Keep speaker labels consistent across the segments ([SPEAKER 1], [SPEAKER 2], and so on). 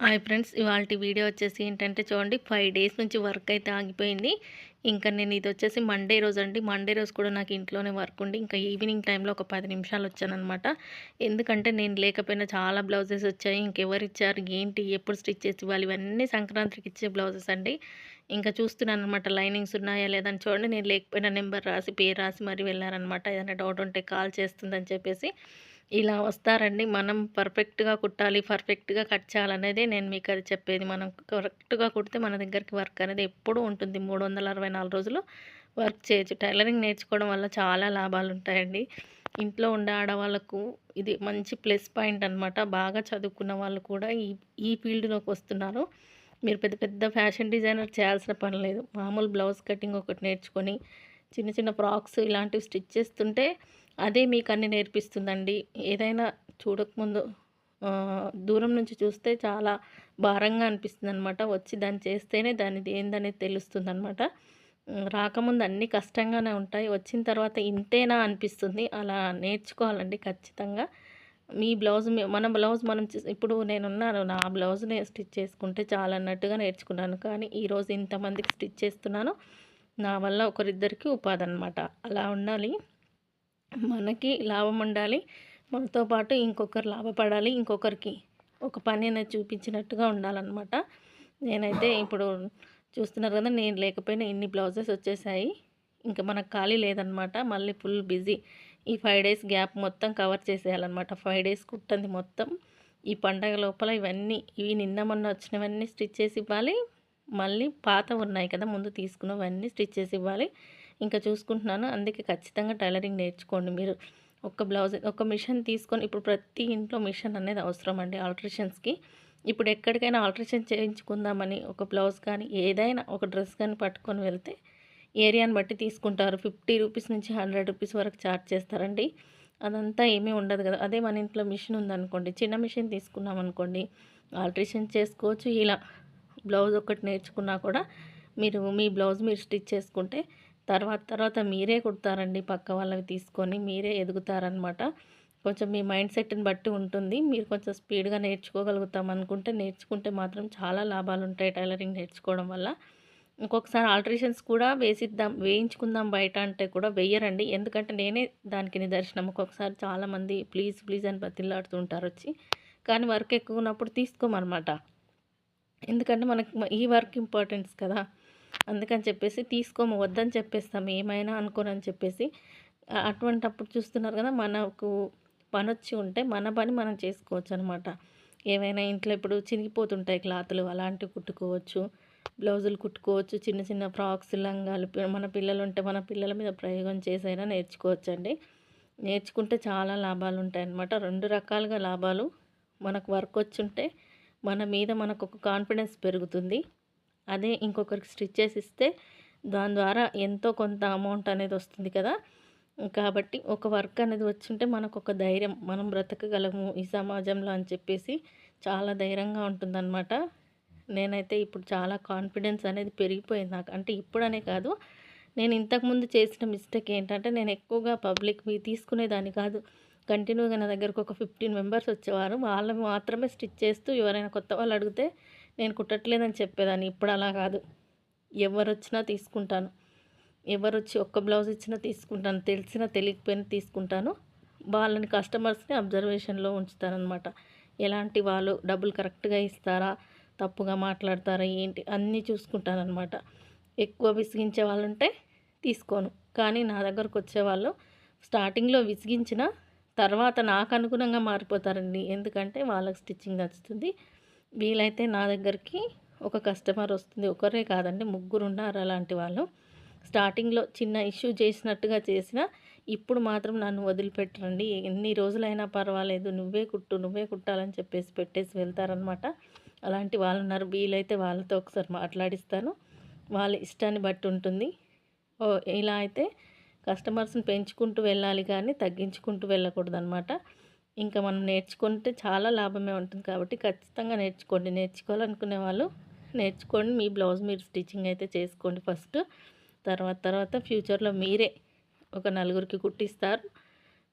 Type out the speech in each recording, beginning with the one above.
[SPEAKER 1] Hi friends ఇవాళ video వచ్చేసి ఏంటంటే చూడండి ఫైవ్ డేస్ నుంచి వర్క్ అయితే ఆగిపోయింది. ఇంకా నేను ఇది వచ్చేసి మండే రోజు అండి. మండే రోజు కూడా నాకు ఇంట్లోనే వర్క్ ఉండి ఇంకా ఈవినింగ్ టైంలో ఒక పది నిమిషాలు వచ్చానమాట ఎందుకంటే నేను లేకపోయినా చాలా బ్లౌజెస్ వచ్చాయి ఇంకెవరు ఇచ్చారు ఏంటి ఎప్పుడు స్టిచ్ చేసి ఇవ్వాలి ఇవన్నీ సంక్రాంతికి ఇచ్చే బ్లౌజెస్ అండి. ఇంకా చూస్తున్నాను అనమాట లైనింగ్స్ ఉన్నాయా లేదని చూడండి. నేను లేకపోయినా నెంబర్ రాసి పేరు రాసి మరి వెళ్ళారనమాట ఏదైనా డౌట్ ఉంటే కాల్ చేస్తుందని చెప్పేసి. ఇలా వస్తారండి. మనం పర్ఫెక్ట్గా కుట్టాలి పర్ఫెక్ట్గా కట్ చేయాలనేది నేను మీకు అది చెప్పేది. మనం కరెక్ట్గా కుడితే మన దగ్గరికి వర్క్ అనేది ఎప్పుడూ ఉంటుంది. మూడు వందల అరవై నాలుగు రోజులు వర్క్ చేయొచ్చు. టైలరింగ్ నేర్చుకోవడం వల్ల చాలా లాభాలు ఉంటాయండి ఇంట్లో ఉండే ఆడవాళ్ళకు ఇది మంచి ప్లస్ పాయింట్ అనమాట బాగా చదువుకున్న వాళ్ళు కూడా ఈ ఈ ఫీల్డ్లోకి వస్తున్నారు. మీరు పెద్ద పెద్ద ఫ్యాషన్ డిజైనర్ చేయాల్సిన పని లేదు. మామూలు బ్లౌజ్ కటింగ్ ఒకటి నేర్చుకొని చిన్న చిన్న ఫ్రాక్స్ ఇలాంటివి స్టిచ్ చేస్తుంటే అదే మీకు అన్ని నేర్పిస్తుందండి. ఏదైనా చూడకముందు దూరం నుంచి చూస్తే చాలా భారంగా అనిపిస్తుంది అనమాట వచ్చి దాన్ని చేస్తేనే దానిది ఏందనేది తెలుస్తుంది అనమాట రాకముందు అన్నీ కష్టంగానే ఉంటాయి. వచ్చిన తర్వాత ఇంతేనా అనిపిస్తుంది. అలా నేర్చుకోవాలండి ఖచ్చితంగా. మీ బ్లౌజ్ మన బ్లౌజ్ మనం ఇప్పుడు నేనున్నాను. నా బ్లౌజ్ని స్టిచ్ చేసుకుంటే చాలా అన్నట్టుగా నేర్చుకున్నాను. కానీ ఈరోజు ఇంతమందికి స్టిచ్ చేస్తున్నాను. నా వల్ల ఒకరిద్దరికి ఉపాధి అనమాట అలా ఉండాలి. మనకి లాభం ఉండాలి. మనతో పాటు ఇంకొకరు లాభపడాలి. ఇంకొకరికి ఒక పని అనేది చూపించినట్టుగా ఉండాలన్నమాట. నేనైతే ఇప్పుడు చూస్తున్నారు కదా నేను లేకపోయినా ఇన్ని బ్లౌజెస్ వచ్చేసాయి. ఇంకా మనకు ఖాళీ లేదనమాట మళ్ళీ ఫుల్ బిజీ ఈ ఫైవ్ డేస్ గ్యాప్ మొత్తం కవర్ చేసేయాలన్నమాట. ఫైవ్ డేస్ కుట్టింది మొత్తం. ఈ పండగ లోపల ఇవన్నీ ఇవి నిన్న మొన్న వచ్చినవన్నీ స్టిచ్ చేసి ఇవ్వాలి. మళ్ళీ పాత ఉన్నాయి కదా ముందు తీసుకున్నవన్నీ స్టిచ్ చేసి ఇవ్వాలి. ఇంకా చూసుకుంటున్నాను. అందుకే ఖచ్చితంగా టైలరింగ్ నేర్చుకోండి మీరు. ఒక బ్లౌజ్ ఒక మిషన్ తీసుకొని ఇప్పుడు ప్రతి ఇంట్లో మిషన్ అనేది అవసరం అండి ఆల్ట్రేషన్స్కి. ఇప్పుడు ఎక్కడికైనా ఆల్ట్రేషన్ చేయించుకుందామని ఒక బ్లౌజ్ కానీ ఏదైనా ఒక డ్రెస్ కానీ పట్టుకొని వెళ్తే ఏరియాని బట్టి తీసుకుంటారు. ఫిఫ్టీ రూపీస్ నుంచి హండ్రెడ్ రూపీస్ వరకు ఛార్జ్ చేస్తారండి. అదంతా ఏమీ ఉండదు కదా. అదే మన ఇంట్లో మిషన్ ఉందనుకోండి చిన్న మిషన్ తీసుకున్నాం అనుకోండి ఆల్ట్రేషన్ చేసుకోవచ్చు. ఇలా బ్లౌజ్ ఒకటి నేర్చుకున్నా కూడా మీరు మీ బ్లౌజ్ మీరు స్టిచ్ చేసుకుంటే తర్వాత తర్వాత మీరే కుడతారండి పక్క వాళ్ళవి తీసుకొని మీరే ఎదుగుతారనమాట కొంచెం మీ మైండ్ సెట్ని బట్టి ఉంటుంది. మీరు కొంచెం స్పీడ్గా నేర్చుకోగలుగుతాం అనుకుంటే నేర్చుకుంటే మాత్రం చాలా లాభాలు ఉంటాయి టైలరింగ్ నేర్చుకోవడం వల్ల. ఇంకొకసారి ఆల్టరేషన్స్ కూడా వేసిద్దాం వేయించుకుందాం బయట అంటే కూడా వేయరండి ఎందుకంటే నేనే దానికి నిదర్శనం. ఒక్కొక్కసారి చాలామంది ప్లీజ్ ప్లీజ్ అని బతిల్లాడుతుంటారు వచ్చి. కానీ వర్క్ ఎక్కువ ఉన్నప్పుడు తీసుకోమన్నమాట. ఎందుకంటే మనకి ఈ వర్క్ ఇంపార్టెన్స్ కదా. అందుకని చెప్పేసి తీసుకోము వద్దని చెప్పేస్తాం ఏమైనా అనుకోనని చెప్పేసి. అటువంటప్పుడు చూస్తున్నారు కదా మనకు పని వచ్చి ఉంటే మన పని మనం చేసుకోవచ్చు అనమాట ఏవైనా ఇంట్లో ఇప్పుడు చినిగిపోతుంటాయి క్లాతులు అలాంటివి కుట్టుకోవచ్చు బ్లౌజులు కుట్టుకోవచ్చు చిన్న చిన్న ఫ్రాక్స్ లంగాలు మన పిల్లలు ఉంటే మన పిల్లల మీద ప్రయోగం చేసైనా నేర్చుకోవచ్చండి. నేర్చుకుంటే చాలా లాభాలు ఉంటాయి అన్నమాట రెండు రకాలుగా లాభాలు మనకు వర్క్ వచ్చి ఉంటే మన మీద మనకు ఒక కాన్ఫిడెన్స్ పెరుగుతుంది. అదే ఇంకొకరికి స్టిచ్ చేసి ఇస్తే దాని ద్వారా ఎంతో కొంత అమౌంట్ అనేది వస్తుంది కదా. కాబట్టి ఒక వర్క్ అనేది వచ్చింటే మనకు ఒక ధైర్యం మనం బ్రతకగలము ఈ సమాజంలో అని చెప్పేసి చాలా ధైర్యంగా ఉంటుందన్నమాట. నేనైతే ఇప్పుడు చాలా కాన్ఫిడెన్స్ అనేది పెరిగిపోయింది నాకు. అంటే ఇప్పుడనే కాదు నేను ఇంతకుముందు చేసిన మిస్టేక్ ఏంటంటే నేను ఎక్కువగా పబ్లిక్ మీ తీసుకునేదాన్ని కాదు. కంటిన్యూగా నా దగ్గరకు ఒక ఫిఫ్టీన్ మెంబర్స్ వచ్చేవారు. వాళ్ళని మాత్రమే స్టిచ్ చేస్తూ ఎవరైనా కొత్త వాళ్ళు అడిగితే నేను కుట్టట్లేదని చెప్పేదాన్ని. ఇప్పుడు అలా కాదు. ఎవరు వచ్చినా తీసుకుంటాను. ఎవరు వచ్చి ఒక్క బ్లౌజ్ ఇచ్చినా తీసుకుంటాను. తెలిసినా తెలియకపోయినా తీసుకుంటాను. వాళ్ళని కస్టమర్స్ని అబ్జర్వేషన్లో ఉంచుతారనమాట ఎలాంటి వాళ్ళు డబ్బులు కరెక్ట్గా ఇస్తారా? తప్పుగా మాట్లాడతారా? ఏంటి? అన్నీ చూసుకుంటానమాట ఎక్కువ విసిగించే వాళ్ళు ఉంటే తీసుకోను. కానీ నా దగ్గరకు వచ్చేవాళ్ళు స్టార్టింగ్లో విసిగించిన తర్వాత నాకు అనుగుణంగా మారిపోతారండి. ఎందుకంటే వాళ్ళకి స్టిచ్చింగ్ నచ్చుతుంది. వీలైతే నా దగ్గరికి ఒక కస్టమర్ వస్తుంది. ఒకరే కాదండి ముగ్గురు ఉన్నారు అలాంటి వాళ్ళు. స్టార్టింగ్లో చిన్న ఇష్యూ చేసినట్టుగా చేసిన ఇప్పుడు మాత్రం నన్ను వదిలిపెట్టరండి. ఎన్ని రోజులైనా పర్వాలేదు నువ్వే కుట్టు నువ్వే కుట్టాలని చెప్పేసి పెట్టేసి వెళ్తారనమాట అలాంటి వాళ్ళు ఉన్నారు. వీలైతే వాళ్ళతో ఒకసారి మాట్లాడిస్తాను. వాళ్ళ ఇష్టాన్ని బట్టి ఉంటుంది. ఓ ఇలా అయితే కస్టమర్స్ని పెంచుకుంటూ వెళ్ళాలి కానీ తగ్గించుకుంటూ వెళ్ళకూడదు అనమాట ఇంకా మనం నేర్చుకుంటే చాలా లాభమే ఉంటుంది కాబట్టి ఖచ్చితంగా నేర్చుకోండి. నేర్చుకోవాలనుకునే వాళ్ళు నేర్చుకోండి. మీ బ్లౌజ్ మీరు స్టిచ్చింగ్ అయితే చేసుకోండి ఫస్ట్. తర్వాత తర్వాత ఫ్యూచర్లో మీరే ఒక నలుగురికి కుట్టిస్తారు.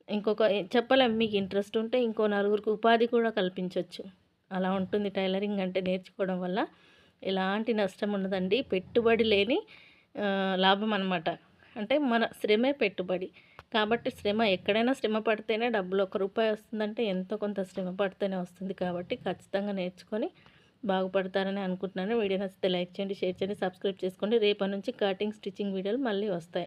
[SPEAKER 1] ఇంకొక చెప్పలేం మీకు ఇంట్రెస్ట్ ఉంటే ఇంకో నలుగురికి ఉపాధి కూడా కల్పించవచ్చు అలా ఉంటుంది టైలరింగ్ అంటే నేర్చుకోవడం వల్ల. ఎలాంటి నష్టం ఉండదండి. పెట్టుబడి లేని లాభం అనమాట అంటే మన శ్రమే పెట్టుబడి. కాబట్టి శ్రమ ఎక్కడైనా శ్రమ పడితేనే డబ్బులు ఒక రూపాయి వస్తుందంటే ఎంతో కొంత శ్రమ పడితేనే వస్తుంది కాబట్టి ఖచ్చితంగా నేర్చుకొని బాగుపడతారని అనుకుంటున్నాను. వీడియో నచ్చితే లైక్ చేయండి షేర్ చేయండి సబ్స్క్రైబ్ చేసుకోండి. రేపటి నుంచి కటింగ్ స్టిచ్చింగ్ వీడియోలు మళ్ళీ వస్తాయి.